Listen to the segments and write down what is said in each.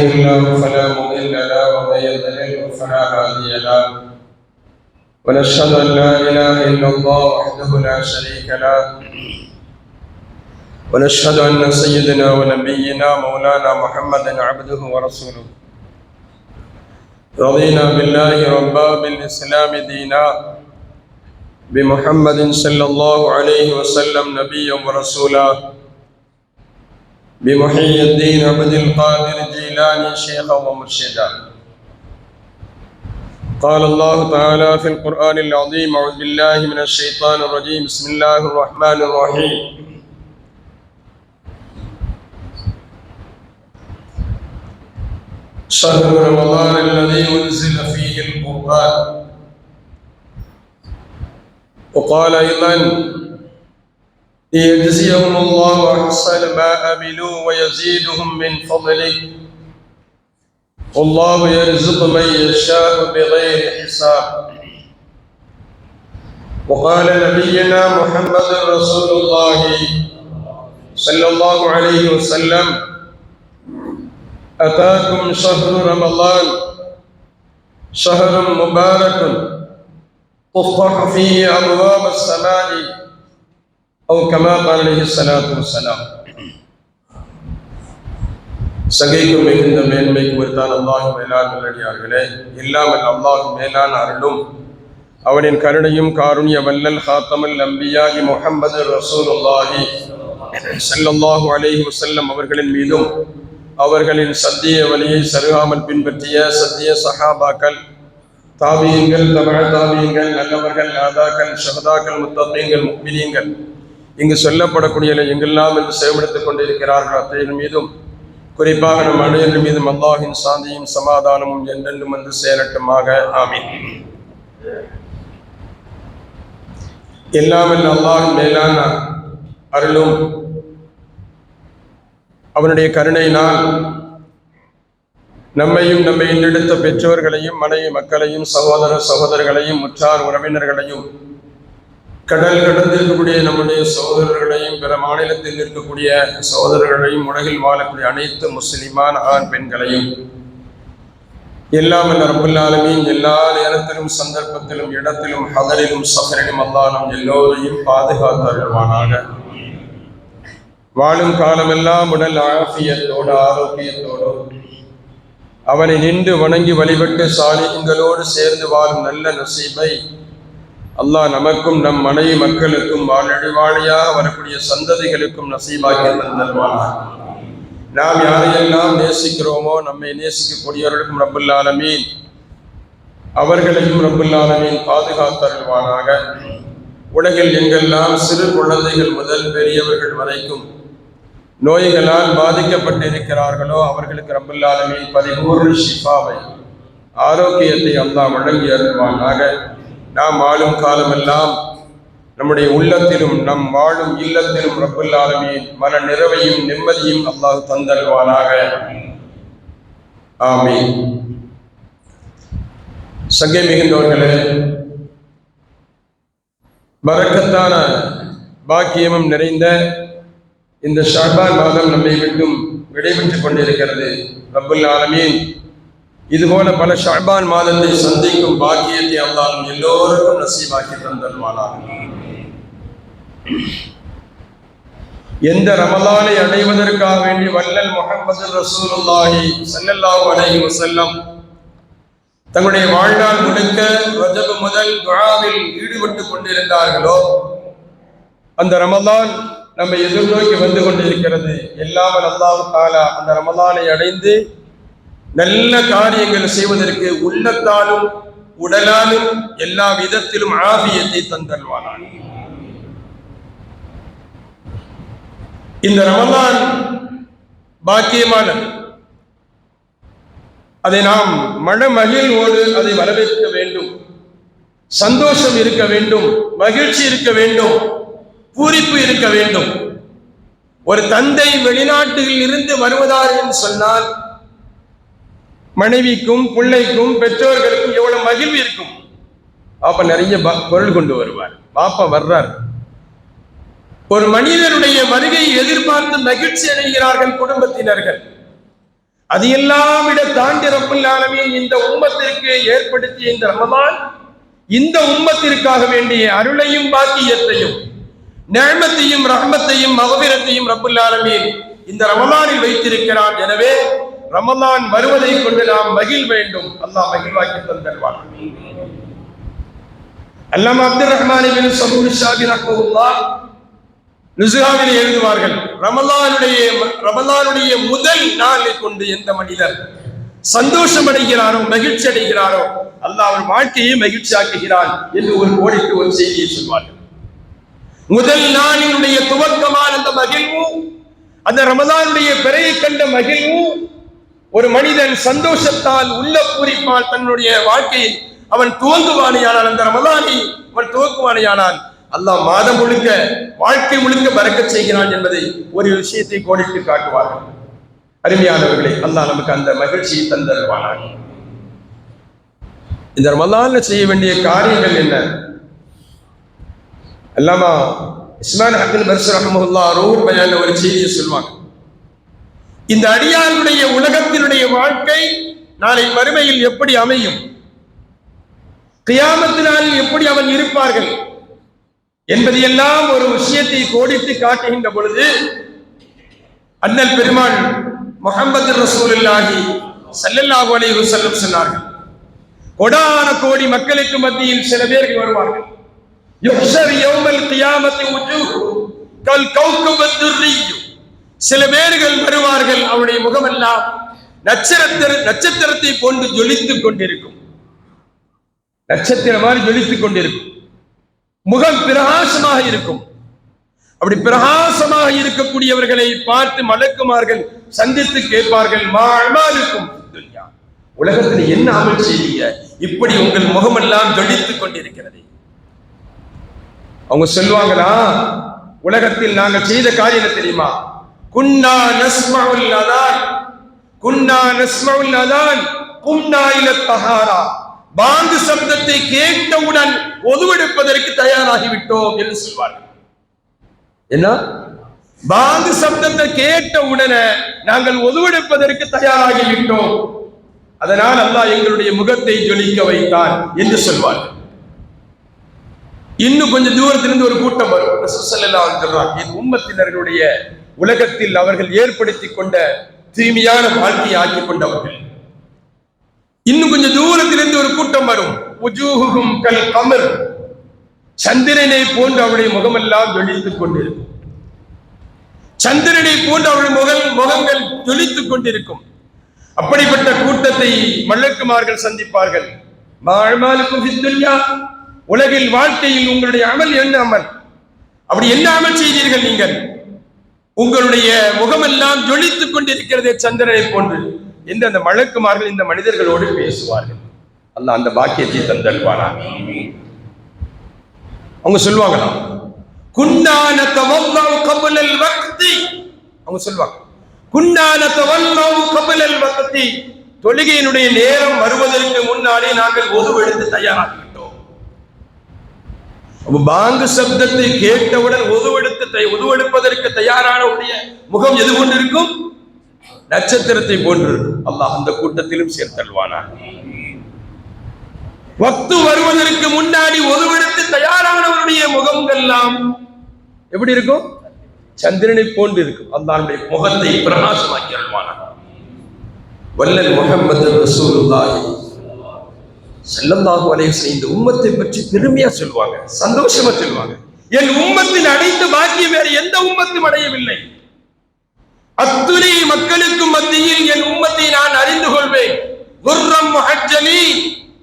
الله فلا مضل له ومن يضلل فلا هادي له. ونشهد أن لا إله إلا الله وحده لا شريك له. ونشهد أن سيدنا ونبينا مولانا محمدا عبده ورسوله. رضينا بالله ربا بالإسلام دينا. بمحمد صلى الله عليه وسلم نبيا ورسولا. بمحيي الدين عبد القادر جيلاني شيخا ومرشدا. قال الله تعالى في القرآن العظيم أعوذ بالله من الشيطان الرجيم. بسم الله الرحمن الرحيم. شهر رمضان الذي أنزل فيه القرآن. وقال أيضا ليجزيهم الله أحسن ما عملوا ويزيدهم من فضله. والله يرزق من يشاء بغير حساب. وقال نبينا محمد رسول الله صلى الله عليه وسلم أتاكم شهر رمضان شهر مبارك تفتح فيه أبواب السماء أو كما قال عليه الصلاة والسلام சகைக்கும் மிகுந்த மேன்மைக்கு உரித்தான் அல்லாஹ் மேலான் நல்லடியார்களே இல்லாமல் அல்லாஹ் மேலான் அருளும் அவனின் கருணையும் காருண்ய வல்லல் ஹாத்தமல் நம்பியாகி முஹம்மது ரசூலுல்லாஹி ஸல்லல்லாஹு அலைஹி வஸல்லம் அவர்களின் மீதும் அவர்களின் சத்திய வழியை சருகாமல் பின்பற்றிய சத்திய சஹாபாக்கள் தாபியங்கள் தமிழ் தாபியங்கள் நல்லவர்கள் நாதாக்கள் ஷஹதாக்கள் முத்தீங்கள் முக்மினீங்கள் இங்கு சொல்லப்படக்கூடிய எங்கெல்லாம் என்று செயல்படுத்திக் கொண்டிருக்கிறார்கள் அத்தையின் மீதும் குறிப்பாக நம் அனைவரின் மீதும் அல்லாஹின் சாந்தியும் சமாதானமும் என்றென்றும் வந்து சேரட்டுமாக. ஆமீன். எல்லாமல் அல்லாஹின் மேலான அருளும் அவனுடைய கருணையினால் நம்மையும் நம்மை நிறுத்த பெற்றோர்களையும் மனைவி மக்களையும் சகோதர சகோதரர்களையும் முற்றார் உறவினர்களையும் கடல் கடந்திருக்கக்கூடிய நம்முடைய சகோதரர்களையும் பிற மாநிலத்தில் இருக்கக்கூடிய சகோதரர்களையும் உலகில் வாழக்கூடிய அனைத்து முஸ்லிமான ஆண் பெண்களையும் எல்லாம் ரபுல்லாலுமீன் எல்லா நேரத்திலும் சந்தர்ப்பத்திலும் இடத்திலும் ஹதரிலும் சஃபரிலும் அல்லாலும் எல்லோரையும் பாதுகாத்து வாழும் காலமெல்லாம் உடல் ஆஃபியத்தோடு ஆரோக்கியத்தோடு அவனை நின்று வணங்கி வழிபட்டு சாலிகங்களோடு சேர்ந்து வாழும் நல்ல நசீபை அல்லாஹ் நமக்கும் நம் மனைவி மக்களுக்கும் வாழழிவாழியாக வரக்கூடிய சந்ததிகளுக்கும் நசீபாக்கி தந்தல்வானாக நாம் யாரையெல்லாம் நேசிக்கிறோமோ நம்மை நேசிக்கக்கூடியவர்களுக்கும் ரப்புல்லாலமீன் அவர்களையும் ரப்புல்லாலமீன் பாதுகாத்தருள்வானாக. உலகில் எங்கெல்லாம் சிறு குழந்தைகள் முதல் பெரியவர்கள் வரைக்கும் நோய்களால் பாதிக்கப்பட்டு இருக்கிறார்களோ அவர்களுக்கு ரப்புல்லாலமீன் பரிபூர்ண ஷிஃபாவை ஆரோக்கியத்தை அல்லாஹ் வழங்கி அருள்வானாக. நாம் ஆளும் காலமெல்லாம் நம்முடைய உள்ளத்திலும் நம் வாழும் இல்லத்திலும் ரப்புல் ஆலமீன் மன நிறைவையும் நிம்மதியும் அல்லாஹ் தந்தல்வானாக ஆமே சங்கை மிகுந்தவர்களே பறக்கத்தான பாக்கியமும் நிறைந்த இந்த ஷாபான் மாதம் நம்மை விட்டும் விடைபெற்றுக் கொண்டிருக்கிறது. ரப்புல் ஆலமீன். இதுபோல பல ஷாபான் மாதத்தை சந்திக்கும் பாக்கியத்தை அல்லாஹ் எல்லோருக்கும் நசீபாக்கி தந்தல்வானாக எந்த ரமலானை அடைவதற்காக வேண்டி வல்லல் முகமது ரசூலுல்லாஹி சல்லல்லாஹு அலைஹி வஸல்லம் தங்களுடைய வாழ்நாள் முழுக்க ரஜபு முதல் துழாவில் ஈடுபட்டு கொண்டிருந்தார்களோ அந்த ரமலான் நம்ம எதிர்நோக்கி வந்து கொண்டிருக்கிறது. எல்லாமல் அல்லாஹு தாலா அந்த ரமலானை அடைந்து நல்ல காரியங்கள் செய்வதற்கு உள்ளத்தாலும் உடலாலும் எல்லா விதத்திலும் ஆபியத்தை தந்தல்வானான் இந்த ரமலான் பாக்கியமானது. அதை நாம் மன மகிழ்வோடு அதை வரவேற்க வேண்டும். சந்தோஷம் இருக்க வேண்டும் மகிழ்ச்சி இருக்க வேண்டும் பூரிப்பு இருக்க வேண்டும். ஒரு தந்தை வெளிநாட்டில் இருந்து வருவதார் என்று சொன்னால் மனைவிக்கும் பிள்ளைக்கும் பெற்றோர்களுக்கும் எவ்வளவு மகிழ்வு இருக்கும்? பாப்பா நிறைய பொருள் கொண்டு வருவார். பாப்பா வர்றார். ஒரு மனிதனுடைய வருகையை எதிர்பார்த்து மகிழ்ச்சி அடைகிறார்கள் குடும்பத்தினர்கள். அது எல்லாம் விட தாண்டி இந்த உம்மத்திற்கு ஏற்படுத்திய இந்த ரமதான் இந்த உம்மத்திற்காக வேண்டிய அருளையும் பாக்கியத்தையும் நேமத்தையும் ரஹமத்தையும் மகவீரத்தையும் ரப்புல்லாலமே இந்த ரமமானில் வைத்திருக்கிறான் எனவே ரமலான் வருவதை கொண்டு நாம் மகிழ் வேண்டும். அல்லாஹ் மகிழ்வாக்கி தந்தல்வார் அல்லாம அப்துல் ரஹ்மான் இபின் சபூர் ஷாபி ரஹ்மத்துல்லாஹ் நுசுகாவில் எழுதுவார்கள் ரமலானுடைய ரமலானுடைய முதல் நாளை கொண்டு எந்த மனிதர் சந்தோஷம் அடைகிறாரோ மகிழ்ச்சி அடைகிறாரோ அல்லாஹ் அவர் வாழ்க்கையை மகிழ்ச்சியாக்குகிறான் என்று ஒரு கோடிக்கு ஒரு செய்தியை சொல்வார்கள். முதல் நாளினுடைய துவக்கமான அந்த மகிழ்வும் அந்த ரமலானுடைய பிறையை கண்ட மகிழ்வும் ஒரு மனிதன் சந்தோஷத்தால் உள்ள பூரிப்பால் தன்னுடைய வாழ்க்கையை அவன் துவங்குவானையானால் அந்த ரமலானை அவன் துவக்குவானையானால் அல்லாஹ் மாதம் முழுக்க வாழ்க்கை முழுக்க பறக்க செய்கிறான் என்பதை ஒரு விஷயத்தை கோடிட்டு காட்டுவார்கள் அருமையானவர்களே அல்லாஹ் நமக்கு அந்த மகிழ்ச்சியை தந்தருவானான் இந்த ரமலான்ல செய்ய வேண்டிய காரியங்கள் என்ன? அல்லாமா இஸ்மான் அப்துல் பர்சர் ரஹமுல்லா ரூர் பயான ஒரு செய்தியை சொல்லுவாங்க. இந்த அடியாருடைய உலகத்தினுடைய வாழ்க்கை நாளை மறுமையில் எப்படி அமையும்? கியாமத்து எப்படி அவன் இருப்பார்கள்? என்பதையெல்லாம் ஒரு விஷயத்தை கோடித்து காட்டுகின்ற பொழுது அண்ணல் பெருமாள் முகமது ரசூலுல்லாஹி ஸல்லல்லாஹு அலைஹி செல்லும் சொன்னார்கள் கொடான கோடி மக்களுக்கு மத்தியில் சில பேர்கள் வருவார்கள். யுஹ்ஷர் யௌமல் கியாமத்தி உஜூஹ் கல் கௌகப துர்ரிய்யு. சில பேர்கள் வருவார்கள் அவருடைய முகமெல்லாம் நட்சத்திர நட்சத்திரத்தை போன்று ஜொலித்துக் கொண்டிருக்கும். நட்சத்திரம் மாதிரி ஜொலித்துக் கொண்டிருக்கும். முகம் பிரகாசமாக இருக்கும். அப்படி பிரகாசமாக இருக்கக்கூடியவர்களை பார்த்து மலக்குமார்கள் சந்தித்து கேட்பார்கள் மாழ்மாலுக்கும் துன்யா உலகத்தில் என்ன அமல் செய்தீங்க இப்படி உங்கள் முகமெல்லாம் ஜொலித்துக் கொண்டிருக்கிறது. அவங்க சொல்லுவாங்களா உலகத்தில் நாங்கள் செய்த காரியம் தெரியுமா? குன்னா நஸ்மவுல் அதான் குன்னா நஸ்மவுல் அதான் குன்னா இல தஹாரா. பாங்கு சப்தத்தை கேட்டவுடன் ஒதுவெடுப்பதற்கு தயாராகிவிட்டோம் என்று சொல்வார்கள். என்ன? பாங்கு சப்தத்தை கேட்ட உடனே நாங்கள் ஒதுவெடுப்பதற்கு தயாராகிவிட்டோம். அதனால் அல்லாஹ் எங்களுடைய முகத்தை ஜொலிக்க வைத்தான் என்று சொல்வார்கள். இன்னும் கொஞ்சம் தூரத்திலிருந்து ஒரு கூட்டம் வரும். ரசூலுல்லாஹி சொல்றாங்க இது உம்மத்தினர்களுடைய உலகத்தில் அவர்கள் ஏற்படுத்தி கொண்ட தூய்மையான வாழ்க்கையை ஆக்கி கொண்டவர்கள். இன்னும் கொஞ்சம் தூரத்திலிருந்து ஒரு கூட்டம் வரும். உஜூகும் கல் கமர். சந்திரனை போன்று அவருடைய முகமெல்லாம் ஜொலித்துக் கொண்டிருக்கும். சந்திரனை போன்று அவருடைய முகல் முகங்கள் ஜொலித்துக் கொண்டிருக்கும். அப்படிப்பட்ட கூட்டத்தை மல்லக்குமார்கள் சந்திப்பார்கள். மாழ்மாலுக்கும் துன்யா உலகில் வாழ்க்கையில் உங்களுடைய அமல் என்ன அமல்? அப்படி என்ன அமல் செய்தீர்கள் நீங்கள்? உங்களுடைய முகமெல்லாம் ஜொலித்துக் கொண்டிருக்கிறதே சந்திரனை போன்று என்று அந்த மழக்குமார்கள் இந்த மனிதர்களோடு பேசுவார்கள். அல்ல அந்த பாக்கியத்தை தந்தல்வானா அவங்க சொல்லுவாங்களாம் குண்டான தவல்லாவு கபலல் வக்தி. அவங்க சொல்லுவாங்க. குண்டான தவல்லாவு கபலல் வக்தி. தொழுகையினுடைய நேரம் வருவதற்கு முன்னாலே நாங்கள் ஒதுவெடுத்து தயாராகும் பாங்கு சப்தத்தை கேட்டவுடன் உதவெடுத்து உதவெடுப்பதற்கு தயாரான உடைய முகம் எது கொண்டு இருக்கும் நட்சத்திரத்தை போன்று அல்லாஹ் அந்த கூட்டத்திலும் சேர்த்தல்வானா வக்து வருவதற்கு முன்னாடி ஒதுவெடுத்து தயாரானவருடைய முகங்கள்லாம் எப்படி இருக்கும்? சந்திரனை போன்று இருக்கும் அல்லாஹ்வுடைய முகத்தை பிரகாசமாக்கி அருள்வானா வல்லல் முகமது ரசூலுல்லாஹி ஸல்லல்லாஹு வலையை இந்த உம்மத்தை பற்றி பெருமையா சொல்லுவாங்க சந்தோஷமா சொல்லுவாங்க. என் உம்மத்தில் அடைந்த பாக்கியம் வேறு எந்த உம்மத்தும் அடையவில்லை. அத்துணை மக்களுக்கும் மத்தியில் என் உம்மத்தை நான் அறிந்து கொள்வேன். குர்ரம்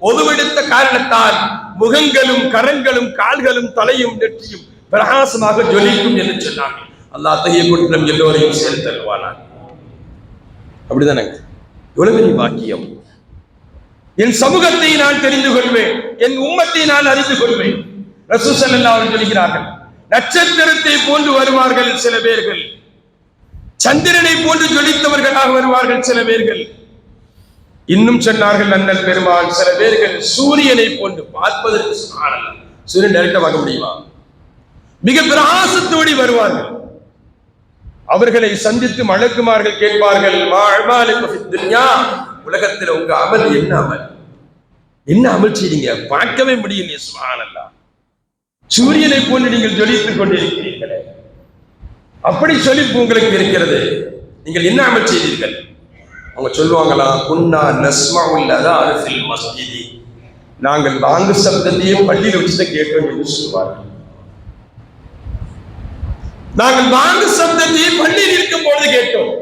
ஒதுவெடுத்த காரணத்தால் முகங்களும் கரங்களும் கால்களும் தலையும் நெற்றியும் பிரகாசமாக ஜொலிக்கும் என்று சொன்னார்கள். அல்லா தைய குற்றம் எல்லோரையும் சேர்த்து தருவானார் அப்படிதானங்க? எவ்வளவு பெரிய பாக்கியம். என் சமூகத்தை நான் தெரிந்து கொள்வேன். என் உம்மத்தை நான் அறிந்து கொள்வேன். ரசூசல்லா அவர்கள் சொல்கிறார்கள் நட்சத்திரத்தை போன்று வருவார்கள் சில பேர்கள். சந்திரனை போன்று ஜொலித்தவர்களாக வருவார்கள் சில பேர்கள். இன்னும் சொன்னார்கள் அண்ணன் பெருமான் சில பேர்கள் சூரியனை போன்று பார்ப்பதற்கு சூரியன் டைரக்டா பார்க்க முடியுமா? மிக பிரகாசத்தோடி வருவார்கள். அவர்களை சந்தித்து மலக்குமார்கள் கேட்பார்கள் உலகத்தில் உங்க அமல் என்ன அமல்? என்ன அமல் செய்றீங்க பார்க்கவே முடியலையே சுப்ஹானல்லாஹ் சூரியனை போன்று நீங்கள் ஜொலித்துக் கொண்டிருக்கிறீர்களே. அப்படி சொலிப்பு உங்களுக்கு இருக்கிறது. நீங்கள் என்ன அமல் செய்தீர்கள் அவங்க சொல்லுவாங்களா குன்னா நஸ்மா உள்ளதா ஃபில் மஸ்ஜிதி. நாங்கள் வாங்கு சப்தத்தையும் பள்ளியில் வச்சுதான் கேட்டோம் என்று சொல்லுவார்கள். நாங்கள் வாங்கு சப்தத்தையும் பள்ளியில் இருக்கும் பொழுது கேட்டோம்.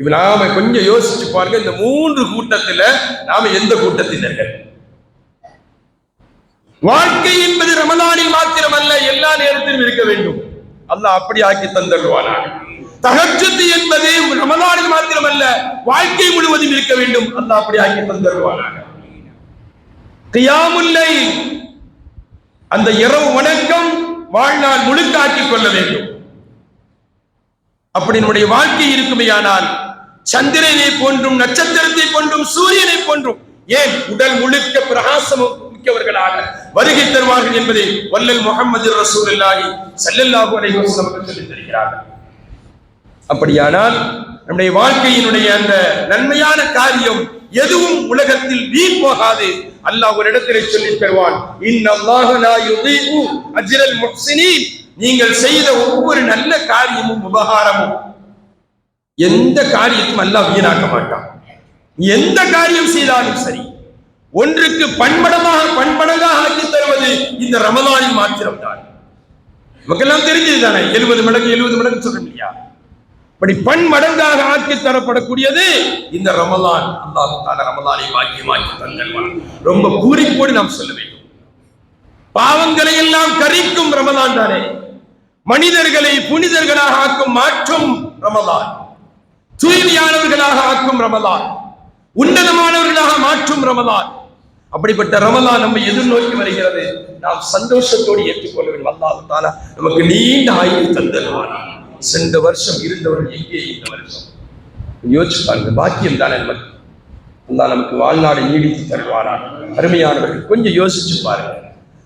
இப்ப நாம கொஞ்சம் யோசிச்சு பாருங்க இந்த மூன்று கூட்டத்துல நாம எந்த கூட்டத்தினர்கள்? வாழ்க்கை என்பது ரமலானில் மாத்திரமல்ல எல்லா நேரத்திலும் இருக்க வேண்டும். அல்லாஹ் அப்படி ஆக்கி தந்தருவானா? தகச்சத்து என்பது ரமலானில் மாத்திரமல்ல வாழ்க்கை முழுவதும் இருக்க வேண்டும். அல்லாஹ் அப்படி ஆக்கி தந்தருவானாக கியாமுல்லை அந்த இரவு வணக்கம் வாழ்நாள் முழுக்க ஆக்கிக் கொள்ள வேண்டும். அப்படி நம்முடைய வாழ்க்கை இருக்குமையானால் சந்திரனை போன்றும் நட்சத்திரத்தை போன்றும் சூரியனை போன்றும் ஏன் உடல் முழுக்க பிரகாசம் மிக்கவர்களாக வருகை தருவார்கள் என்பதை வல்லல் முகமது ரசூலுல்லாஹி சல்லல்லாஹு அலைஹி வஸல்லம் அவர்கள் தருகிறார்கள். அப்படியானால் நம்முடைய வாழ்க்கையினுடைய அந்த நன்மையான காரியம் எதுவும் உலகத்தில் வீண் போகாது. அல்லாஹ் ஒரு இடத்திலே சொல்லி தருவான் இன்னல்லாஹ லா யுதீஉ அஜ்ரல் முஹ்சினீன். நீங்கள் செய்த ஒவ்வொரு நல்ல காரியமும் உபகாரமும் எந்த காரியத்தையும் அல்லாஹ் வீணாக்க மாட்டான். எந்த காரியம் செய்தாலும் சரி ஒன்றுக்கு பண்படமாக பன்மடங்காக ஆக்கி தருவது இந்த ரமலானில் மாத்திரம்தான். நமக்கெல்லாம் தெரிஞ்சது தானே எழுபது மடங்கு எழுபது மடங்கு சொல்ல இல்லையா? இப்படி பன்மடங்காக ஆக்கி தரப்படக்கூடியது இந்த ரமலான். அல்லாஹு தால ரமலானை பாக்கியமாக்கி தந்தல்வான் ரொம்ப பூரிப்போடு நாம் சொல்ல வேண்டும். பாவங்களை எல்லாம் கரிக்கும் ரமலான் தானே. மனிதர்களை புனிதர்களாக ஆக்கும் மாற்றும் ரமலான். தூய்மையானவர்களாக ஆக்கும் ரமலான் உன்னதமானவர்களாக மாற்றும் ரமலான். அப்படிப்பட்ட ரமலான் நம்மை எதிர்நோக்கி வருகிறது. நாம் சந்தோஷத்தோடு ஏற்றுக்கொள்ள வேண்டும் அல்லாஹ் தாலா நமக்கு நீண்ட ஆயுள் தந்தருவானா. சென்ற வருஷம் இருந்தவர்கள் எங்கே இந்த வருஷம் யோசிச்சு பாருங்க பாக்கியம் தானே நமக்கு அல்லா நமக்கு வாழ்நாளை நீடித்து தருவானா அருமையானவர்கள் கொஞ்சம் யோசிச்சு பாருங்க.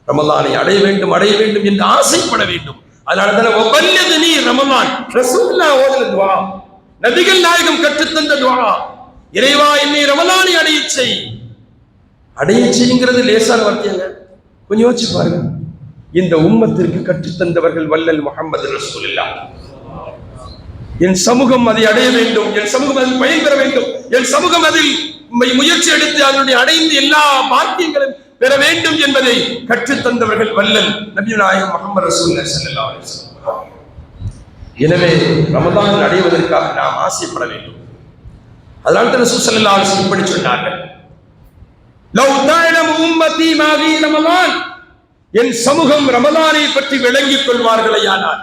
ரமலானை அடைய வேண்டும் அடைய வேண்டும் என்று ஆசைப்பட வேண்டும். அதனால தானே ஒவ்வொல்லது நீ ரமலான். ரசூல்லா ஓதுல துவா. நபிகள் நாயகம் கற்றுத்தந்த துவா. இறைவா என்னை ரமலானை அடைய செய். அடைய செய்யுங்கிறது லேசான வார்த்தையாங்க கொஞ்சம் யோசிச்சு பாருங்க. இந்த உம்மத்திற்கு கற்றுத்தந்தவர்கள் வல்லல் முகமது ரசூலில்லா என் சமூகம் அதை அடைய வேண்டும். என் சமூகம் அதில் பயன்பெற வேண்டும். என் சமூகம் அதில் முயற்சி எடுத்து அதனுடைய அடைந்து எல்லா பாக்கியங்களும் பெற வேண்டும் என்பதை கற்றுத்தந்தவர்கள் வல்லல் நபி நாயகம் முகமது ரசூல்லா ஸல்லல்லாஹு எனவே ரமதான் அடைவதற்காக நாம் ஆசைப்பட வேண்டும். அதனால் தான் ரசூல் இப்படி சொன்னார்கள். என் சமூகம் ரமதானை பற்றி விளங்கிக் கொள்வார்களேயானால்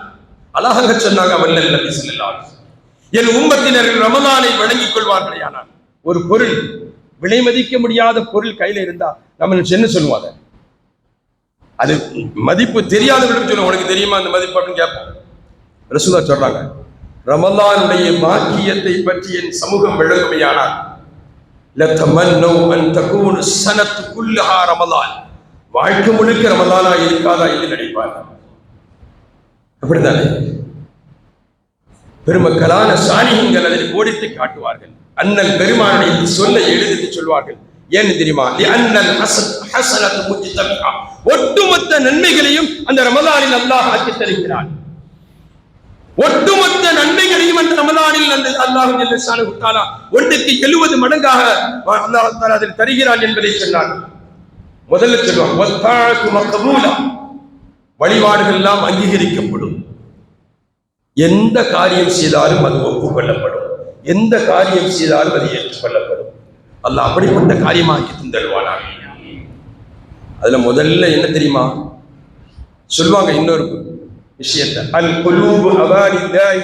அழகாக சொன்னாங்க வல்லல் நபி என் உம்பத்தினர்கள் ரமதானை விளங்கிக் கொள்வார்களேயானால் ஒரு பொருள் விலை மதிக்க முடியாத பொருள் கையில இருந்தா நம்ம என்ன சொல்லுவாங்க அது? மதிப்பு தெரியாதவர்களும் சொல்லுவோம் உனக்கு தெரியுமா அந்த மதிப்பு? அப்படின்னு கேட்போம். ரசூலா சொல்றாங்க ரமலானுடைய பாக்கியத்தை பற்றி என் சமூகம் விளங்குமையானால் ரமலான். வாழ்க்கை முழுக்க ரமலானா இருக்காதா என்று நினைப்பார்கள். அப்படித்தானே? பெருமக்களான சாணிகங்கள் அதில் கோடித்து காட்டுவார்கள். அண்ணல் பெருமானுடைய இந்த சொல்லை எழுதிட்டு சொல்வார்கள் ஏன்னு தெரியுமா? அண்ணல் ஒட்டுமொத்த நன்மைகளையும் அந்த ரமலானில் அல்லாஹ் ஆக்கி தருகிறான் ஒட்டுமொத்த நன்மைகளையும் அந்த ரமலானில் அந்த அல்லாஹ் ஜல்லஷானு தஆலா ஒன்றுக்கு எழுபது மடங்காக அல்லாஹ் அதில் தருகிறான் என்பதை சொன்னார். முதல்ல சொல்லுவாங்க வழிபாடுகள் எல்லாம் அங்கீகரிக்கப்படும். எந்த காரியம் செய்தாலும் அது ஒப்புக்கொள்ளப்படும். எந்த காரியம் செய்தாலும் அது ஏற்றுக்கொள்ளப்படும். அல்லாஹ் அப்படிப்பட்ட காரியமாக்கி தந்தருவானா அதுல முதல்ல என்ன தெரியுமா? சொல்லுவாங்க இன்னொரு விஷயத்தை. அல் குலூபு அவானில்லாஹி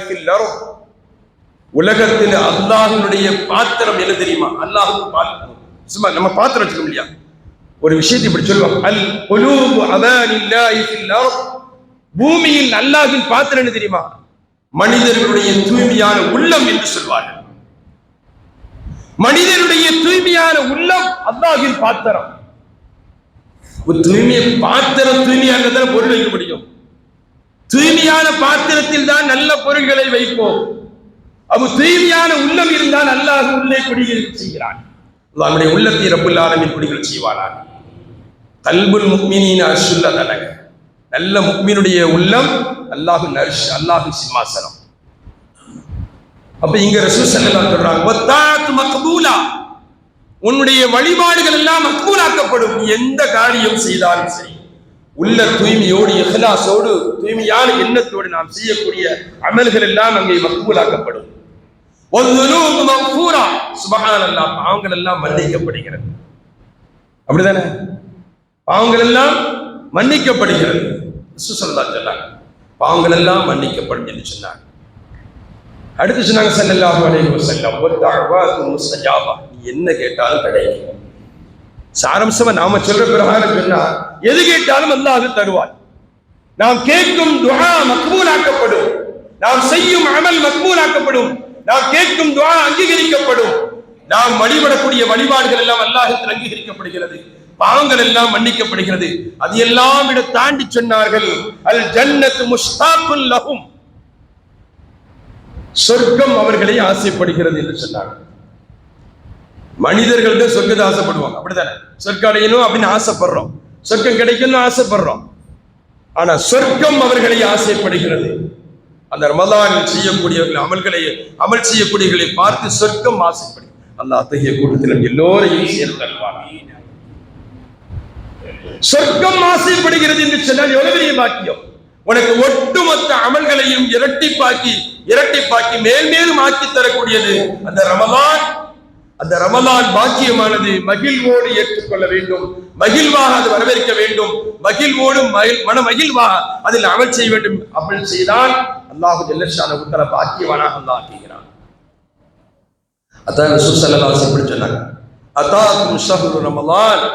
உலகத்தில் அல்லாஹ்வுடைய பாத்திரம் என்ன தெரியுமா? அல்லாஹுக்கு பாத்திரம் சும்மா நம்ம பாத்திரம் வச்சுக்கோம் இல்லையா? ஒரு விஷயத்தை இப்படி சொல்லுவாங்க. அல் கொலூபு அவானில்லாஹி பூமியில் அல்லாஹின் பாத்திரம் என்ன தெரியுமா? மனிதர்களுடைய தூய்மையான உள்ளம் என்று சொல்வார்கள். மனிதனுடைய தூய்மையான உள்ளம் அல்லாஹின் பாத்திரம். ஒரு தூய்மையை பாத்திரம் தூய்மையாக பொருள் வைக்க முடியும். தூய்மையான பாத்திரத்தில் தான் நல்ல பொருள்களை வைப்போம். அவ் தூய்மையான உள்ளம் இருந்தால் அல்லாஹ் உள்ளே குடிகள் செய்கிறான். நம்முடைய உள்ளத்தை ரப்புல்லாலமின் குடிகள் செய்வானான் கல்புல் முக்மினின் அர்ஷுல்ல தலக நல்ல முக்மினுடைய உள்ளம் அல்லாஹு நர்ஷ் அல்லாஹு சிம்மாசனம். அப்ப இங்க ரசூல் சொல்றாங்க மக்பூலா. உன்னுடைய வழிபாடுகள் எல்லாம் மக்பூலாக்கப்படும். எந்த காரியம் செய்தாலும் சரி. உள்ள தூய்மையோடு எஹ்லாசோடு தூய்மையான எண்ணத்தோடு நாம் செய்யக்கூடிய அமல்கள் எல்லாம் அங்கே மக்கூலாக்கப்படும் வதுனூபு மக்ஃபூரா. பாவங்கள் எல்லாம் மன்னிக்கப்படுகிறது. அப்படிதானே? பாவங்கள் எல்லாம் மன்னிக்கப்படுகிறது. ரசூல் ஸல்லல்லாஹு அலைஹி பாவங்கள் எல்லாம் மன்னிக்கப்படும் என்று சொன்னாங்க. அடுத்து சொன்னாங்க ஸல்லல்லாஹு அலைஹி வஸல்லம் வத்தஅவாத்து முஸ்தஜாபா. நீ என்ன கேட்டாலும் கிடைக்கும். சாரம்சமா நாம சொல்ற பிரகாரம் சொன்னா எது கேட்டாலும் அல்லாஹ் தருவார். நாம் கேட்கும் துஆ மக்பூலாக்கப்படும். நாம் செய்யும் அமல் மக்பூலாக்கப்படும். நாம் கேட்கும் துஆ அங்கீகரிக்கப்படும். நாம் வழிபடக்கூடிய வழிபாடுகள் எல்லாம் அல்லாஹத்தில் அங்கீகரிக்கப்படுகிறது. பாவங்கள் எல்லாம் மன்னிக்கப்படுகிறது. அது எல்லாம் இட தாண்டி சொன்னார்கள் அல் ஜன்னத் முஸ்தாக்குல் லஹும். சொர்க்கம் அவர்களை ஆசைப்படுகிறது என்று சொன்னாங்க மனிதர்கள் தான் சொர்க்கத்தை ஆசைப்படுவாங்க. அப்படித்தானே? சொர்க்கம் அடையணும் அப்படின்னு ஆசைப்படுறோம். சொர்க்கம் கிடைக்கும்னு ஆசைப்படுறோம். ஆனா சொர்க்கம் அவர்களை ஆசைப்படுகிறது. அந்த ரமதான் செய்யக்கூடியவர்கள் அமல்களை அமல் செய்யக்கூடியவர்களை பார்த்து சொர்க்கம் ஆசைப்படுகிறது. அந்த அத்தகைய கூட்டத்தில் எல்லோரையும் சேர்த்தல்வார் சொர்க்கம் ஆசைப்படுகிறது என்று சொன்னால் எவ்வளவு பெரிய பாக்கியம்? உனக்கு ஒட்டுமொத்த அமல்களையும் இரட்டிப்பாக்கி இரட்டிப்பாக்கி மேல் மேலும் ஆக்கி தரக்கூடியது அந்த ரமலான். அந்த ரமலான் பாக்கியமானது மகிழ்வோடு ஏற்றுக்கொள்ள வேண்டும். மகிழ்வாக அது வரவேற்க வேண்டும். மகிழ்வோடு மகிழ் மன மகிழ்வாக அதில் அமல் செய்ய வேண்டும். அமல் செய்தால் அல்லாஹு ஜெல்லஷான உத்தர பாக்கியவானாக அல்லாஹ் ஆக்குகிறான். அதான் சுசல்லா இப்படி சொன்னாங்க. அத்தாக்கும் ஷஹ்ரு ரமலான்.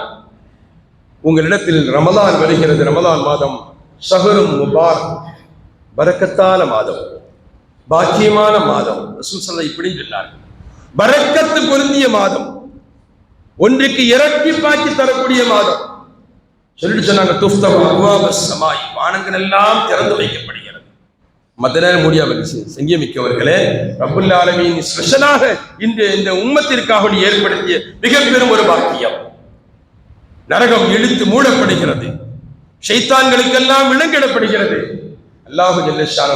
உங்களிடத்தில் ரமலான் வருகிறது. ரமலான் மாதம் ஷஹரும் முபார் பரக்கத்தான மாதம். பாக்கியமான மாதம். ரசூல் ஸல்லல்லாஹு இப்படி சொன்னார் பரக்கத்து பொருந்திய மாதம். ஒன்றுக்கு இரட்டி பாக்கி தரக்கூடிய மாதம். சொல்லிட்டு சொன்னாங்க துஃப்தம் சமாய் வானங்கள் எல்லாம் திறந்து வைக்கப்படுகிறது. மத்த நேரம் முடியாமல் செங்கியமிக்கவர்களே ரப்புல் ஆலமியின் ஸ்பெஷலாக இந்த இந்த உம்மத்திற்காக ஏற்படுத்திய மிக பெரும் ஒரு பாக்கியம். நரகம் இழுத்து மூடப்படுகிறது. ஷைத்தான்களுக்கெல்லாம் விலங்கிடப்படுகிறது. அல்லாஹு ஜல்லஷான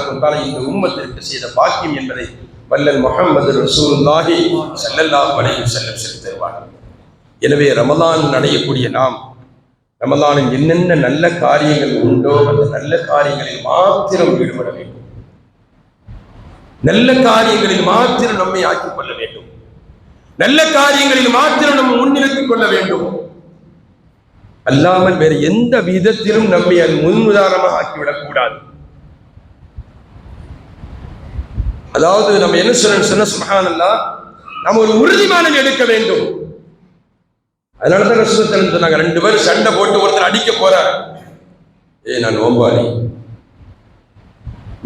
இந்த உம்மத்திற்கு செய்த பாக்கியம் என்பதை வல்லல் முகமது ரசூலுல்லாஹி ஸல்லல்லாஹு செல்லல்லா வஸல்லம் சொல்லி தருவார்கள் எனவே ரமலான் அடையக்கூடிய நாம் ரமலானில் என்னென்ன நல்ல காரியங்கள் உண்டோ அந்த நல்ல காரியங்களில் மாத்திரம் ஈடுபட வேண்டும். நல்ல காரியங்களில் மாத்திரம் நம்மை ஆக்கிக் கொள்ள வேண்டும். நல்ல காரியங்களில் மாத்திரம் நம்ம முன்னிறுத்திக் கொள்ள வேண்டும். அல்லாமல் வேறு எந்த விதத்திலும் நம்மை அது முன் உதாரணமாக ஆக்கிவிடக் கூடாது. அதாவது நம்ம என்ன சொல்ல சொன்ன சுபஹானல்லா நம்ம ஒரு உறுதிமானம் எடுக்க வேண்டும். அதனாலதான் ரசூலுல்லாஹி சொன்னாங்க ரெண்டு பேரும் சண்டை போட்டு ஒருத்தர் அடிக்க போறார். ஏ நான் நோம்பாளி.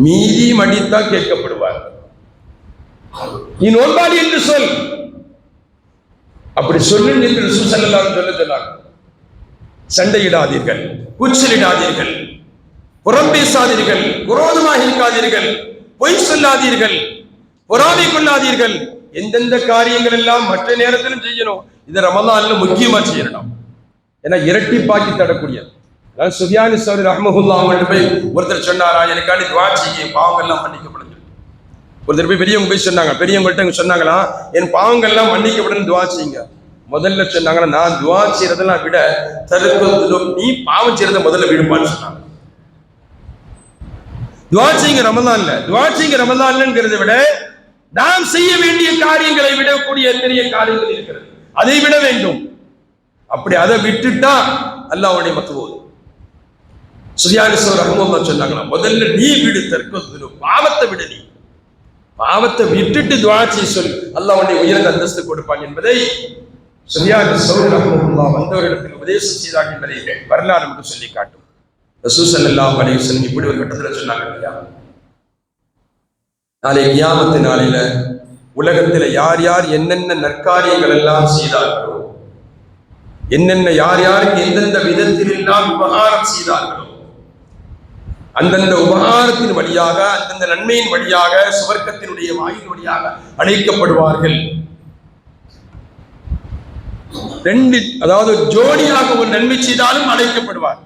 மீதியும் அடித்தான் கேட்கப்படுவார். நீ நோம்பாளி என்று சொல். அப்படி சொல்லு என்று ரசூல் சொல்ல சொன்னாங்க சண்டையிடாதீர்கள் கூச்சலிடாதீர்கள் புறம் பேசாதீர்கள் குரோதமாக இருக்காதீர்கள் பொய் சொல்லாதீர்கள் பொறாமை கொள்ளாதீர்கள். எந்தெந்த காரியங்கள் எல்லாம் மற்ற நேரத்திலும் செய்யணும் இதை ரமதான்ல முக்கியமா செய்யணும். ஏன்னா இரட்டிப்பாக்கி தரக்கூடியது. அதாவது சுஃபியானி சௌரி ரஹமஹுல்லா அவங்கள்ட்ட போய் ஒருத்தர் சொன்னாரா எனக்காண்டி துவா செய்ய பாவங்கள்லாம் மன்னிக்கப்படும். ஒருத்தர் போய் பெரியவங்க போய் சொன்னாங்க பெரியவங்கள்ட்ட சொன்னாங்களா என் பாவங்கள்லாம் மன்னிக்கப்படும் துவா செய்யுங்க. முதல்ல சொன்னாங்கன்னா நான் துவா செய்யறதெல்லாம் விட தருக்கத்திலும் நீ பாவம் செய்யறத முதல்ல விடுப்பான்னு சொன்னாங்க. துவா செய்யுங்க ரமலான்ல. துவா செய்யுங்க ரமலான்ங்கிறத விட நாம் செய்ய வேண்டிய காரியங்களை விடக்கூடிய எத்தனைய காரியங்கள் இருக்கிறது. அதை விட வேண்டும். அப்படி அதை விட்டுட்டா அல்லாவுடைய மத்துவோது சுயானிசோர் ரஹமுல்லா சொன்னாங்களா முதல்ல நீ விடு தற்கொலை பாவத்தை விட நீ. பாவத்தை விட்டுட்டு துவாட்சி சொல் அல்லாவுடைய உன்னை உயர்ந்த அந்தஸ்து கொடுப்பான் என்பதை சுயானி சௌர் ரஹமுல்லா வந்தவரிடத்தில் உபதேசம் செய்தார் என்பதை வரலாறு என்று சொல்லி காட்டும். சூசன் ஸல்லல்லாஹு அலைஹி இப்படி ஒரு கட்டத்தில் சொன்னாங்க இல்லையா? நாளை கியாமத்து நாளையில உலகத்துல யார் யார் என்னென்ன நற்காரியங்கள் எல்லாம் செய்தார்களோ என்னென்ன யார் யாருக்கு எந்தெந்த விதத்தில் எல்லாம் உபகாரம் செய்தார்களோ அந்தந்த உபகாரத்தின் வழியாக அந்தந்த நன்மையின் வழியாக சுவர்க்கத்தினுடைய வாயின் வழியாக அழைக்கப்படுவார்கள். ரெண்டு அதாவது ஜோடியாக ஒரு நன்மை செய்தாலும் அழைக்கப்படுவார்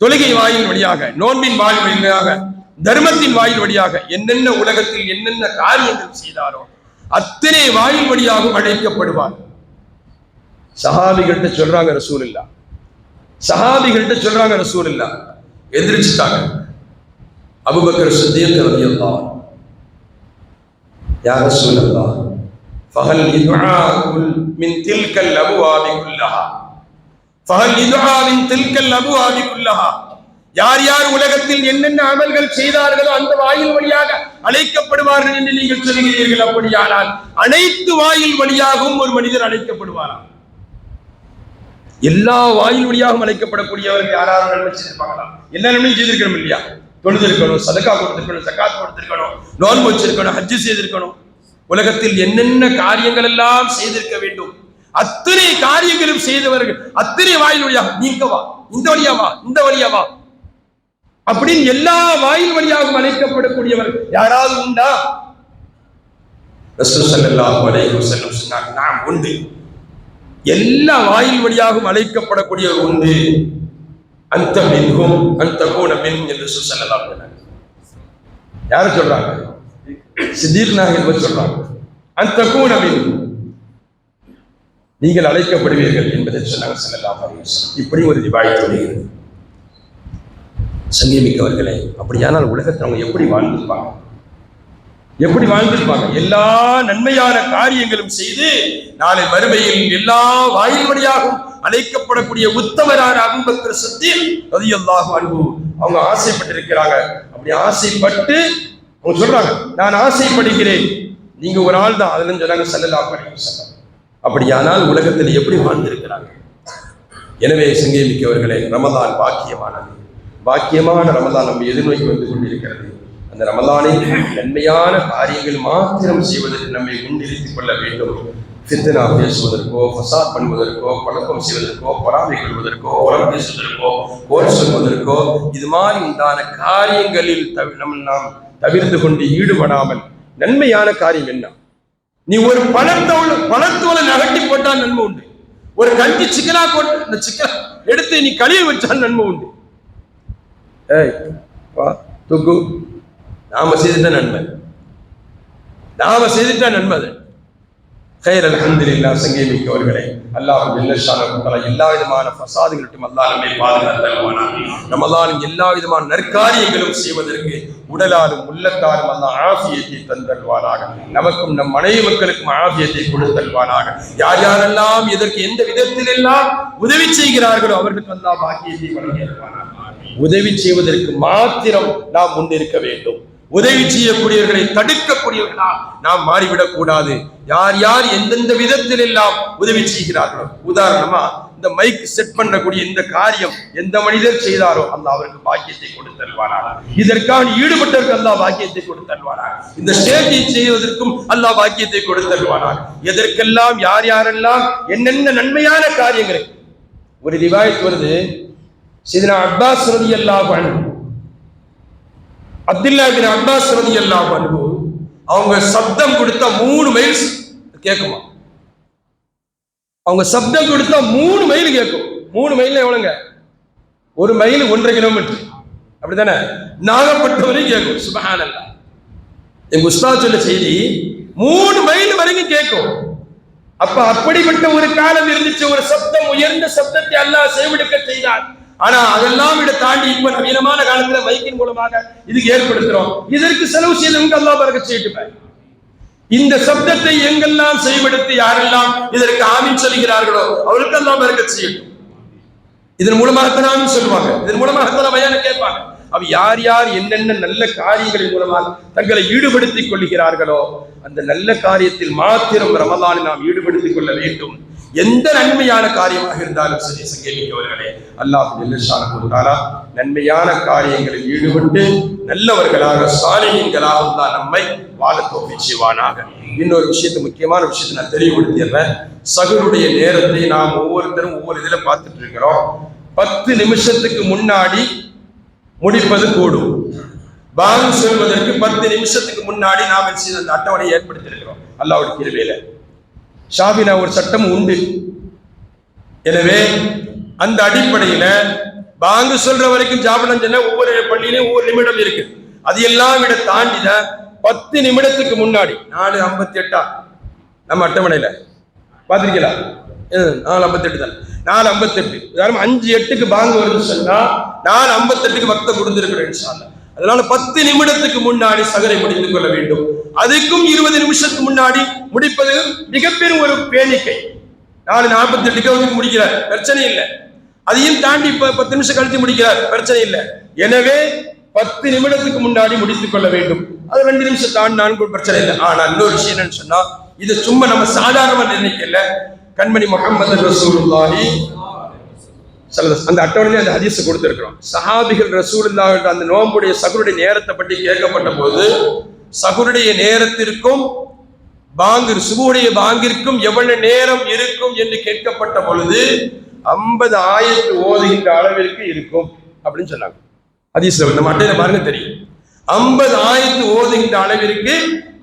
தொழுகை வாயின் வழியாக நோன்பின் வாயில் வழியாக தர்மத்தின் வாயில் வழியாக என்னென்ன உலகத்தில் என்னென்ன காரியங்கள் செய்தாரோ அத்தனை வாயில் வழியாகவும் அழைக்கப்படுவார். சஹாபிகள்கிட்ட சொல்றாங்க ரசூல் இல்லா சஹாபிகள்கிட்ட சொல்றாங்க ரசூல் இல்லா எதிர்ச்சிட்டாங்க அபுபக்கர் சித்தியம் கவியல்லா யார் ரசூல் அல்லா ஃபஹல் யுதுஆ மின் தில்கல் அபுவாபி குல்லஹா. ஃபஹல் யுதுஆ மின் தில்கல் அபுவாபி குல்லஹா. யார் யார் உலகத்தில் என்னென்ன அமல்கள் செய்தார்களோ அந்த வாயில் வழியாக அழைக்கப்படுவார்கள் என்று நீங்கள் சொல்கிறீர்கள் அப்படியானால் அனைத்து வாயில் வழியாகவும் ஒரு மனிதர் அழைக்கப்படுவாராம். எல்லா வாயில் வழியாகவும் அழைக்கப்படக்கூடியவர்கள் யாராவது நன்மை செய்திருப்பாங்களா எல்லா நன்மையும் செய்திருக்கணும் இல்லையா? தொழுதிருக்கணும் சதக்கா கொடுத்திருக்கணும் சக்காத் கொடுத்திருக்கணும் நோன்பு வச்சிருக்கணும் ஹஜ்ஜு செய்திருக்கணும். உலகத்தில் என்னென்ன காரியங்கள் எல்லாம் செய்திருக்க வேண்டும்? அத்தனை காரியங்களும் செய்தவர்கள் அத்தனை வாயில் வழியாக நீங்க வா இந்த வழியா வா இந்த வழியா வா. அப்படின்னு எல்லா வாயில் வழியாகவும் அழைக்கப்படக்கூடியவர் யாராவது உண்டா? நாம் உண்டு. எல்லா வாயில் வழியாகவும் அழைக்கப்படக்கூடியவர் உண்டு. அந்த மின்கும் அந்த கூட மின் என்று சொல்லலாம் யார சொல்றாங்க? சித்தீர் என்பது சொல்றாங்க. அந்த கூட மின் நீங்கள் அழைக்கப்படுவீர்கள் என்பதை சொன்னாங்க செல்லலாம் இப்படி ஒரு திவாய்த்து வருகிறது. சங்கமிக்கவர்களே அப்படியானால் உலகத்தில் அவங்க எப்படி வாழ்ந்திருப்பாங்க? எப்படி வாழ்ந்திருப்பாங்க? எல்லா நன்மையான காரியங்களும் செய்து நாளை மறுமையில் எல்லா வாயில் வழியாகவும் அழைக்கப்படக்கூடிய உத்தமரான அபுபக்கர் சத்தியில் ரதியல்லாஹு அன்பு அவங்க ஆசைப்பட்டிருக்கிறாங்க. அப்படி ஆசைப்பட்டு அவங்க சொல்றாங்க நான் ஆசைப்படுகிறேன். நீங்க ஒரு ஆள் தான். அதுல சொன்னாங்க செல்லலாம் சொல்ல அப்படியானால் உலகத்தில் எப்படி வாழ்ந்திருக்கிறாங்க? எனவே சங்கேமிக்கவர்களே ரமதான் பாக்கியமானது. பாக்கியமான ரமதான் நம்ம எதிர்நோக்கி வந்து கொண்டிருக்கிறது. அந்த ரமலானை நன்மையான காரியங்கள் மாத்திரம் செய்வதற்கு நம்மை முன்னிறுத்திக் கொள்ள வேண்டும். சித்தனா பேசுவதற்கோ ஃபசாத் பண்ணுவதற்கோ பழக்கம் செய்வதற்கோ பொறாமை கொள்வதற்கோ உரம் பேசுவதற்கோ கோல் சொல்வதற்கோ இது மாதிரி உண்டான காரியங்களில் தவி நம்ம நாம் தவிர்த்து கொண்டு ஈடுபடாமல் நன்மையான காரியம் என்ன? நீ ஒரு பணத்தோல் பழத்தோலை நகட்டி போட்டால் நன்மை உண்டு. ஒரு கஞ்சி சிக்கனா போட்டு அந்த சிக்கன் எடுத்து நீ கழுவி வச்சால் நன்மை உண்டு. ஏய் வா தூக்கு. நாம செய்துட்ட நன்மை. நாம செய்துட்ட நன்மை அது. கைரல் அஹமதுல்லா சங்கீமிக்கவர்களே. அல்லாஹ் ஜல்லஷான எல்லா விதமான ஃபசாதுகளிட்டும் அல்லாஹ் நம்மை பாதுகாத்தல்வானாக ரமலானின் எல்லா விதமான நற்காரியங்களும் செய்வதற்கு உடலாலும் உள்ளத்தாலும் அல்லாஹ் ஆசியத்தை தந்தல்வானாக நமக்கும் நம் மனைவி மக்களுக்கும் ஆசியத்தை கொடுத்தல்வானாக யார் யாரெல்லாம் இதற்கு எந்த விதத்தில் எல்லாம் உதவி செய்கிறார்களோ அவர்களுக்கு அல்லாஹ் பாக்கியத்தை வழங்கியிருப்பானாக உதவி செய்வதற்கு மாத்திரம் நாம் முன்னிருக்க வேண்டும். உதவி செய்யக்கூடியவர்களை தடுக்கக்கூடியவர்களால் நாம் மாறிவிடக் கூடாது. யார் யார் எந்தெந்த விதத்தில் எல்லாம் உதவி செய்கிறார்களோ உதாரணமா இந்த மைக் செட் பண்ணக்கூடிய இந்த காரியம் எந்த மனிதர் செய்தாரோ அந்த அவருக்கு பாக்கியத்தை கொடுத்தல்வானாக இதற்காக ஈடுபட்டவருக்கு அல்லாஹ் பாக்கியத்தை கொடுத்தல்வானாக இந்த ஸ்டேஜை செய்வதற்கும் அல்லாஹ் பாக்கியத்தை கொடுத்தல்வானாக எதற்கெல்லாம் யார் யாரெல்லாம் என்னென்ன நன்மையான காரியங்களை. ஒரு ரிவாயத் வருது. சிதனா அப்பாஸ் ரதி அல்லாஹ் அப்துல்லா பின் அப்பாஸ் ரதி அல்லாஹ் அவங்க சப்தம் கொடுத்தா மூணு மைல் கேட்குமா? அவங்க சப்தம் கொடுத்தா மூணு மைல் கேட்கும். மூணு மைல் எவ்வளவுங்க ஒரு மைல் ஒன்றரை கிலோமீட்டர். அப்படித்தானே? நாகப்பட்டினம் வரைக்கும் கேட்கும். சுபஹானல்லா. எங்க உஸ்தா சொல்ல செய்தி மூணு மைல் வரைக்கும் கேட்கும். அப்ப அப்படிப்பட்ட ஒரு காலம் இருந்துச்சு. ஒரு சப்தம் உயர்ந்த சப்தத்தை அல்லாஹ் செய்விடுக்க செய்தான் ஆனா அதெல்லாம் விட தாண்டி இப்ப நவீனமான காலத்துல மைக்கின் மூலமாக இதுக்கு ஏற்படுத்துறோம். இதற்கு செலவு செய்தவங்க அல்லாஹ் பறக்க செய்யட்டுமே இந்த சப்தத்தை எங்கெல்லாம் செய்வெடுத்து யாரெல்லாம் இதற்கு ஆமின் சொல்கிறார்களோ அவருக்கு எல்லாம் பறக்க செய்யட்டும். இதன் மூலமாகத்தான் சொல்லுவாங்க. இதன் மூலமாகத்தான் பயான கேட்பாங்க? அவ யார் யார் என்னென்ன நல்ல காரியங்களின் மூலமாக தங்களை ஈடுபடுத்திக் கொள்கிறார்களோ அந்த நல்ல காரியத்தில் மாத்திரம் ரமலானை நாம் ஈடுபடுத்திக் கொள்ள வேண்டும். எந்த நன்மையான காரியமாக இருந்தாலும் சரி சங்கேமிக்கவர்களே அல்லாஹ் நெல்லுஷானா நன்மையான காரியங்களில் ஈடுபட்டு நல்லவர்களாக சாலிகங்களாக தான் நம்மை வாழ தோப்பி செய்வானாக. இன்னொரு விஷயத்தை முக்கியமான விஷயத்தை நான் தெளிவுபடுத்திடுறேன். சகருடைய நேரத்தை நாம் ஒவ்வொருத்தரும் ஒவ்வொரு இதில் பார்த்துட்டு இருக்கிறோம். பத்து நிமிஷத்துக்கு முன்னாடி முடிப்பது கூடும். பாங்கு சொல்வதற்கு பத்து நிமிஷத்துக்கு முன்னாடி நாம் செய்த அந்த அட்டவணையை ஏற்படுத்தியிருக்கிறோம் அல்லாவுடைய கிருபையில. ஷாபினா ஒரு சட்டம் உண்டு. எனவே அந்த அடிப்படையில் பாங்கு சொல்ற வரைக்கும் ஜாபனம் சொன்ன ஒவ்வொரு பள்ளியிலையும் ஒவ்வொரு நிமிடம் இருக்கு. அது எல்லாம் விட தாண்டின பத்து நிமிடத்துக்கு முன்னாடி நாலு ஐம்பத்தி எட்டா நம்ம அட்டவணையில. பார்த்துருக்கீங்களா? நாலு ஐம்பத்தெட்டு தான். நாலு ஐம்பத்தெட்டு. உதாரணம் அஞ்சு எட்டுக்கு பாங்கு வருதுன்னு சொன்னா நாலு ஐம்பத்தெட்டுக்கு பக்தம் கொடுத்துருக்குறேன் சார் அதனால பத்து நிமிடத்துக்கு முன்னாடி சகரை முடித்து கொள்ள வேண்டும். அதுக்கும் இருபது நிமிஷத்துக்கு முன்னாடி முடிப்பது மிகப்பெரும் ஒரு பேணிக்கை. நாலு நாற்பத்தி எட்டுக்கு வந்து முடிக்கிறார் பிரச்சனை இல்லை. அதையும் தாண்டி இப்ப பத்து நிமிஷம் கழித்து முடிக்கிறார் பிரச்சனை இல்லை. எனவே பத்து நிமிடத்துக்கு முன்னாடி முடித்துக் கொள்ள வேண்டும். அது ரெண்டு நிமிஷம் தாண்டி நான்கு பிரச்சனை இல்லை. ஆனா இன்னொரு விஷயம் என்னன்னு சொன்னா இது சும்மா நம்ம சாதாரணமா நினைக்கல கண்மணி முகமது ரசூலுல்லாஹி சில அந்த அட்டவணையிலே அந்த ஹதீஸ் கொடுத்துருக்குறோம். சஹாபிகள் ரசூலுல்லாஹ் அந்த நோம்புடைய சகுருடைய நேரத்தை பற்றி கேட்கப்பட்ட போது சகுருடைய நேரத்திற்கும் பாங்கு சுபுடைய பாங்கிற்கும் எவ்வளவு நேரம் இருக்கும் என்று கேட்கப்பட்ட பொழுது ஐம்பது ஆயிரத்து ஓதுகின்ற அளவிற்கு இருக்கும் அப்படின்னு சொன்னாங்க. ஹதீஸ் நம்ம அட்டையில பாருங்க தெரியும். ஐம்பது ஆயிரத்து ஓதுகின்ற அளவிற்கு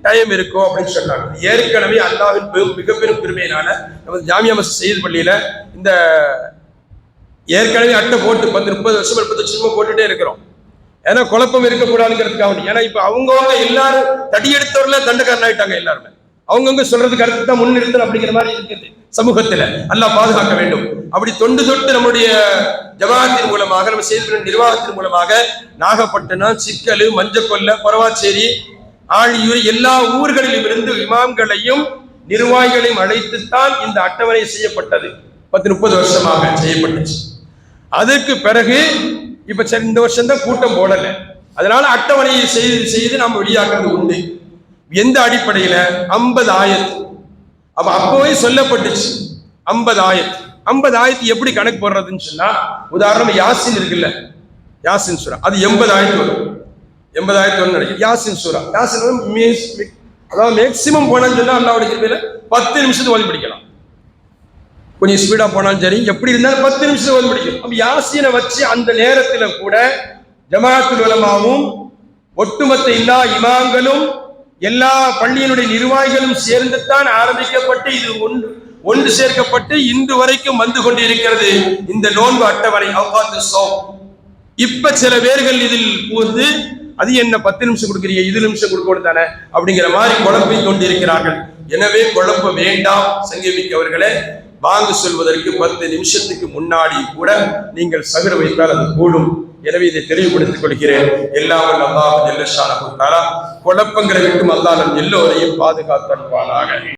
டைம் இருக்கும் அப்படின்னு சொன்னாங்க. ஏற்கனவே அல்லாவின் மிகப்பெரும் பெருமையினால நமது ஜாமியா மஸ்ஜித் பள்ளியில இந்த ஏற்கனவே அட்டை போட்டு பத்து முப்பது வருஷம் முப்பது வருஷமா போட்டுட்டே இருக்கிறோம். ஏன்னா குழப்பம் இருக்கக்கூடாதுங்கிறதுக்காக ஏன்னா இப்ப அவங்கவங்க எல்லாரும் தடியெடுத்தவர்ல தண்டக்காரன் ஆயிட்டாங்க எல்லாருமே. அவங்கவுங்க சொல்றதுக்கு அடுத்து தான் முன்னிறுத்தல் அப்படிங்கிற மாதிரி இருக்குது சமூகத்துல. நல்லா பாதுகாக்க வேண்டும். அப்படி தொண்டு தொட்டு நம்முடைய ஜமாத்தின் மூலமாக நம்ம செய்தி நிர்வாகத்தின் மூலமாக நாகப்பட்டினம் சிக்கலு மஞ்சக்கொல்ல பரவாச்சேரி ஆழியூர் எல்லா ஊர்களிலும் இருந்து இமாம்களையும் நிர்வாகிகளையும் அழைத்துத்தான் இந்த அட்டவணை செய்யப்பட்டது. பத்து முப்பது வருஷமாக செய்யப்பட்டுச்சு. அதுக்கு பிறகு இப்ப சரி இந்த வருஷம் தான் கூட்டம் போடல. அதனால அட்டவணையை செய்து செய்து நாம் வெளியாக்குறது உண்டு. எந்த அடிப்படையில? ஐம்பது ஆயிரத்து அப்ப அப்பவே சொல்லப்பட்டுச்சு. ஐம்பது ஆயிரத்து ஐம்பது ஆயிரத்து எப்படி கணக்கு போடுறதுன்னு சொன்னா உதாரணம் யாசின் இருக்குல்ல? யாசின் சுரா அது எண்பது ஆயிரத்து வரும். எண்பதாயிரத்து வரும் நினைக்கிறேன். யாசின் சூரா யாசின் அதாவது மேக்சிமம் போனேன்னு சொன்னா அல்லாவுடைய பத்து நிமிஷத்துக்கு ஓதி படிக்கலாம். கொஞ்சம் ஸ்பீடாக போனாலும் சரி. எப்படி இருந்தாலும் பத்து நிமிஷம் வந்து முடிக்கும். அப்போ யாசீனை வச்சு அந்த நேரத்தில் கூட ஜமாத்துல் உலமாவும் ஒட்டுமொத்த எல்லா இமாம்களும் எல்லா பள்ளியினுடைய நிர்வாகிகளும் சேர்ந்து தான் ஆரம்பிக்கப்பட்டு இது ஒன்று ஒன்று சேர்க்கப்பட்டு இன்று வரைக்கும் வந்து கொண்டிருக்கிறது இந்த நோன்பு அட்டவணை அவ்வாந்து சோம். இப்ப சில பேர்கள் இதில் கூர்ந்து அது என்ன பத்து நிமிஷம் கொடுக்குறீங்க இது நிமிஷம் கொடுக்கணும் தானே? அப்படிங்கிற மாதிரி குழப்பிக் கொண்டிருக்கிறார்கள். எனவே குழப்ப வேண்டாம் சங்கமிக்கவர்களே. வாங்க சொல்வதற்கு பத்து நிமிஷத்துக்கு முன்னாடி கூட நீங்கள் சகர வைத்தால் அது கூடும். எனவே இதை தெளிவுபடுத்திக் கொள்கிறேன். எல்லாம் அல்லாஹ் ஜல்லஷானஹு தஆலா குழப்பங்களை விட்டும் அல்லாஹ் நம் எல்லோரையும் பாதுகாத்தருவானாக.